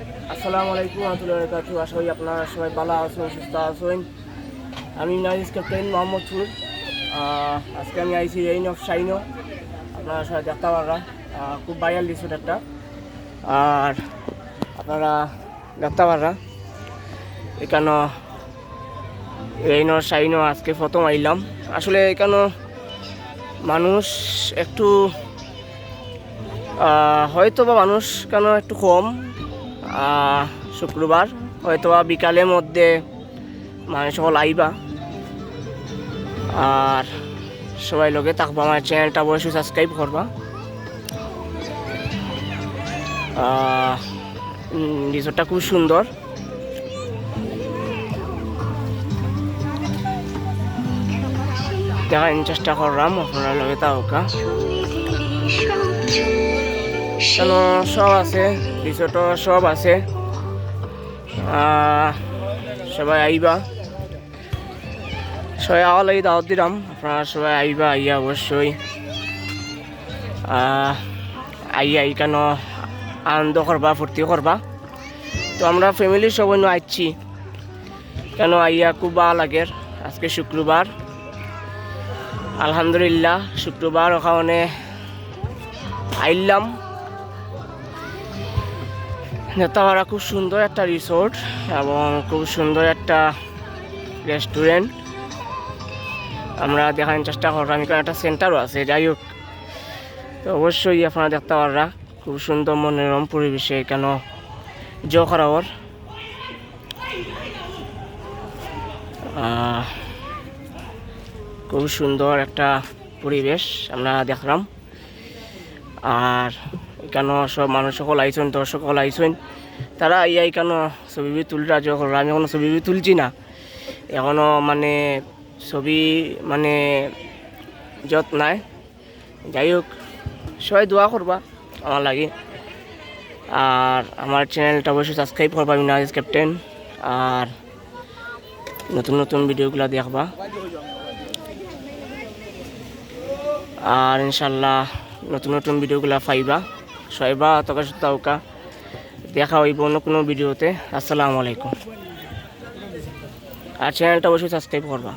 আসসালামু আলাইকুম আতুল কাছু আশা করি আপনারা সবাই ভালো আছেন, সুস্থ আছেন। আমি নাইজ ক্যাপ্টেন মোহাম্মদপুর আজকে আমি আইছি রেইন অফ শাইনো। আপনারা সবাই দেখতে পাররা। খুব ভাইরাল রিসোর্ট একটা। আর আপনারা দেখতে পাররা। এখানে রেইন অফ শাইনো আজকে প্রথম আইলাম। আসলে এখানে মানুষ একটু হয়তো বা মানুষ কেন একটু কম। শুক্রবার হয়তো বিকালের মধ্যে মানুষ সকল আইবা। আর সবাই লোকে থাকবা, আমার চ্যানেলটা অবশ্যই সাবস্ক্রাইব করবা। রিসোর্টটা খুব সুন্দর। দেখার চেষ্টা করলাম, আপনারা লগে তাওকা কেন? সব আছে রিসোর্টও সব আছে। সবাই আইবা। সবাই আওয়া লাগি দাওয়াত দিলাম, আপনারা সবাই আইবা, আইয়া অবশ্যই। আইয়া এই কেন আনন্দ করবা, ফুর্তি করবা। তো আমরা ফ্যামিলির সবাই আইছি কেন আইয়া খুব ভালো লাগে আজকে শুক্রবার। আলহামদুলিল্লাহ, শুক্রবার ওখানে আইলাম। নেতাপাড়া খুব সুন্দর একটা রিসোর্ট এবং খুব সুন্দর একটা রেস্টুরেন্ট আমরা দেখানোর চেষ্টা করলাম এখানে একটা সেন্টারও আছে, যাই হোক। তো অবশ্যই আপনারা দেখতে পাররা খুব সুন্দর মনোরম পরিবেশে কেন জখরাওয়ার খুব সুন্দর একটা পরিবেশ আমরা দেখলাম। আর এখানে সব মানুষ সকল আইসেন, দর্শক সকল আইসেন? তারা ইয়া কেন ছবি তুলরা যখন আমি এখনও ছবি তুলছি না। এখনও মানে ছবি মানে যত নাই যাই হোক, সবাই দোয়া করবা আমার লাগে। আর আমার চ্যানেলটা অবশ্যই সাবস্ক্রাইব করবা আমি নাইজ ক্যাপ্টেন। আর নতুন নতুন ভিডিওগুলো দেখবা। আর ইনশাল্লাহ নতুন নতুন ভিডিওগুলো পাইবা। সবাইবা তকা তাউকা দেখা হইব অন্য কোনো ভিডিওতে। আসসালামু আলাইকুম। আর চ্যানেলটা অবশ্যই সাবস্ক্রাইব করবা।